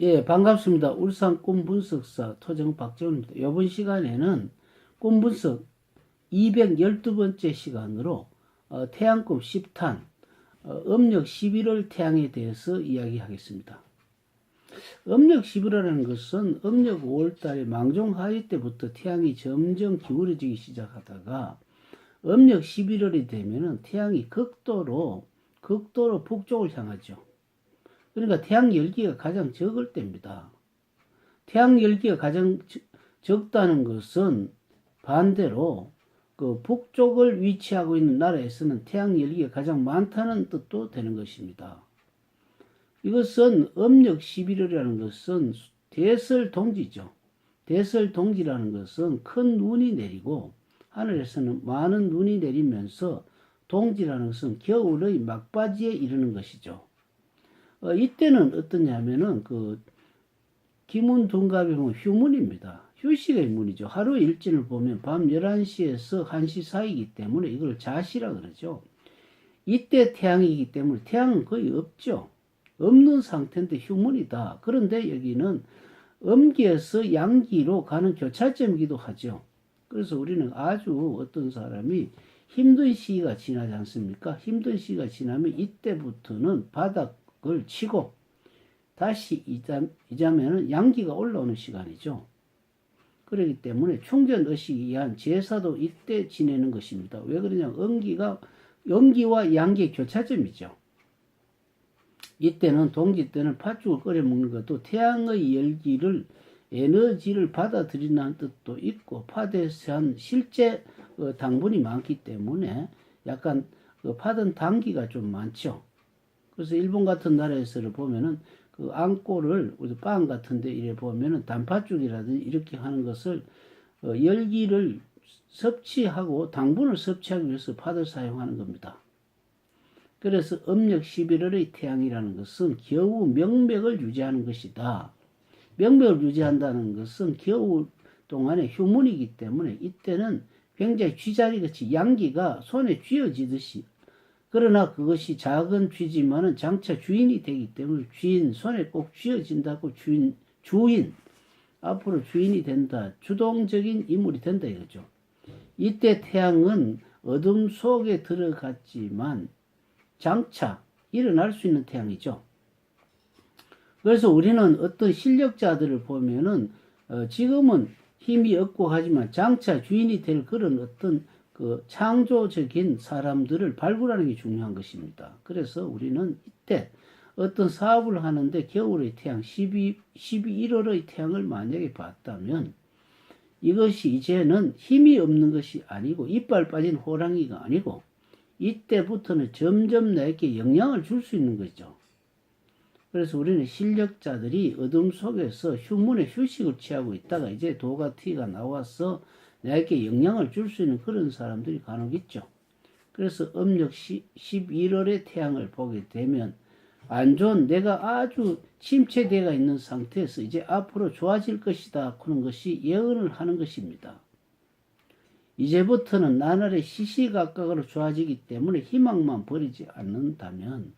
예, 반갑습니다. 울산 꿈 분석사 토정 박재훈입니다. 이번 시간에는 꿈 분석 212번째 시간으로 어, 태양꿈 10탄 어, 음력 11월 태양에 대해서 이야기하겠습니다. 음력 11월이라는 것은 음력 5월달에 망종하위 때부터 태양이 점점 기울어지기 시작하다가 음력 11월이 되면은 태양이 극도로 극도로 북쪽을 향하죠. 그러니까 태양 열기가 가장 적을 때입니다. 태양 열기가 가장 적- 적다는 것은 반대로 그 북쪽을 위치하고 있는 나라에서는 태양 열기가 가장 많다는 뜻도 되는 것입니다. 이것은 음력 11월이라는 것은 대설 동지죠. 대설 동지라는 것은 큰 눈이 내리고 하늘에서는 많은 눈이 내리면서 동지라는 것은 겨울의 막바지에 이르는 것이죠. 어, 이때는 어떠냐면은 그 기문 둔갑에 보면 휴문입니다. 휴식의 문이죠. 하루 일진을 보면 밤 11시에서 1시 사이이기 때문에 이걸 자시라 그러죠. 이때 태양이기 때문에 태양은 거의 없죠. 없는 상태인데 휴문이다. 그런데 여기는 음기에서 양기로 가는 교차점이기도 하죠. 그래서 우리는 아주 어떤 사람이 힘든 시기가 지나지 않습니까? 힘든 시기가 지나면 이때부터는 바닥 을 치고 다시 이자, 이자면은 양기가 올라오는 시간이죠. 그렇기 때문에 충전 의식에 의한 제사도 이때 지내는 것입니다. 왜 그러냐? 음기가 음기와 양기의 교차점이죠. 이때는 동지 때는 팥죽을 끓여 먹는 것도 태양의 열기를 에너지를 받아들이는 뜻도 있고 팥에서 한 실제 어, 당분이 많기 때문에 약간 그 팥은 당기가 좀 많죠. 그래서 일본 같은 나라에서를 보면은 그 안골을 우리 빵 같은데 이래 보면은 단팥죽이라든지 이렇게 하는 것을 어, 열기를 섭취하고 당분을 섭취하기 위해서 팥을 사용하는 겁니다. 그래서 음력 11월의 태양이라는 것은 겨우 명맥을 유지하는 것이다. 명맥을 유지한다는 것은 겨울 동안에 휴문이기 때문에 이때는 굉장히 쥐자리 같이 양기가 손에 쥐어지듯이 그러나 그것이 작은 쥐지만은 장차 주인이 되기 때문에 주인 손에 꼭 쥐어진다고 주인 주인 앞으로 주인이 된다 주동적인 인물이 된다 이거죠. 이때 태양은 어둠 속에 들어갔지만 장차 일어날 수 있는 태양이죠. 그래서 우리는 어떤 실력자들을 보면은 어, 지금은 힘이 없고 하지만 장차 주인이 될 그런 어떤 그 창조적인 사람들을 발굴하는 게 중요한 것입니다. 그래서 우리는 이때 어떤 사업을 하는데 겨울의 태양 12, 11월의 태양을 만약에 봤다면 이것이 이제는 힘이 없는 것이 아니고 이빨 빠진 호랑이가 아니고 이때부터는 점점 나에게 영향을 줄 수 있는 거죠. 그래서 우리는 실력자들이 어둠 속에서 휴문의 휴식을 취하고 있다가 이제 도가 티가 나와서 나에게 영향을 줄 수 있는 그런 사람들이 간혹 있죠. 그래서 음력 11월의 태양을 보게 되면 안 좋은 내가 아주 침체되어 있는 상태에서 이제 앞으로 좋아질 것이다 하는 것이 예언을 하는 것입니다. 이제부터는 나날의 시시각각으로 좋아지기 때문에 희망만 버리지 않는다면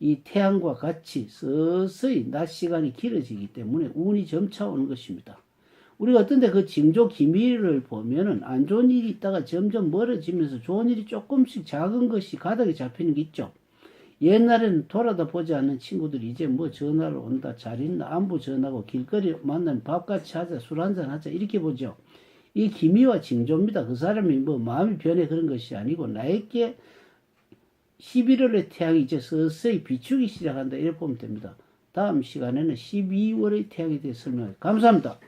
이 태양과 같이 서서히 낮 시간이 길어지기 때문에 운이 점차 오는 것입니다. 우리가 어떤데 그 징조 기미를 보면은 안 좋은 일이 있다가 점점 멀어지면서 좋은 일이 조금씩 작은 것이 가닥에 잡히는 게 있죠. 옛날에는 돌아다 보지 않는 친구들이 이제 뭐 전화를 온다, 잘 있나, 안부 전하고 길거리 만나면 밥 같이 하자, 술 한잔 하자, 이렇게 보죠. 이 기미와 징조입니다. 그 사람이 뭐 마음이 변해 그런 것이 아니고 나에게 11월의 태양이 이제 서서히 비추기 시작한다. 이렇게 보면 됩니다. 다음 시간에는 12월의 태양에 대해 설명할게요. 감사합니다.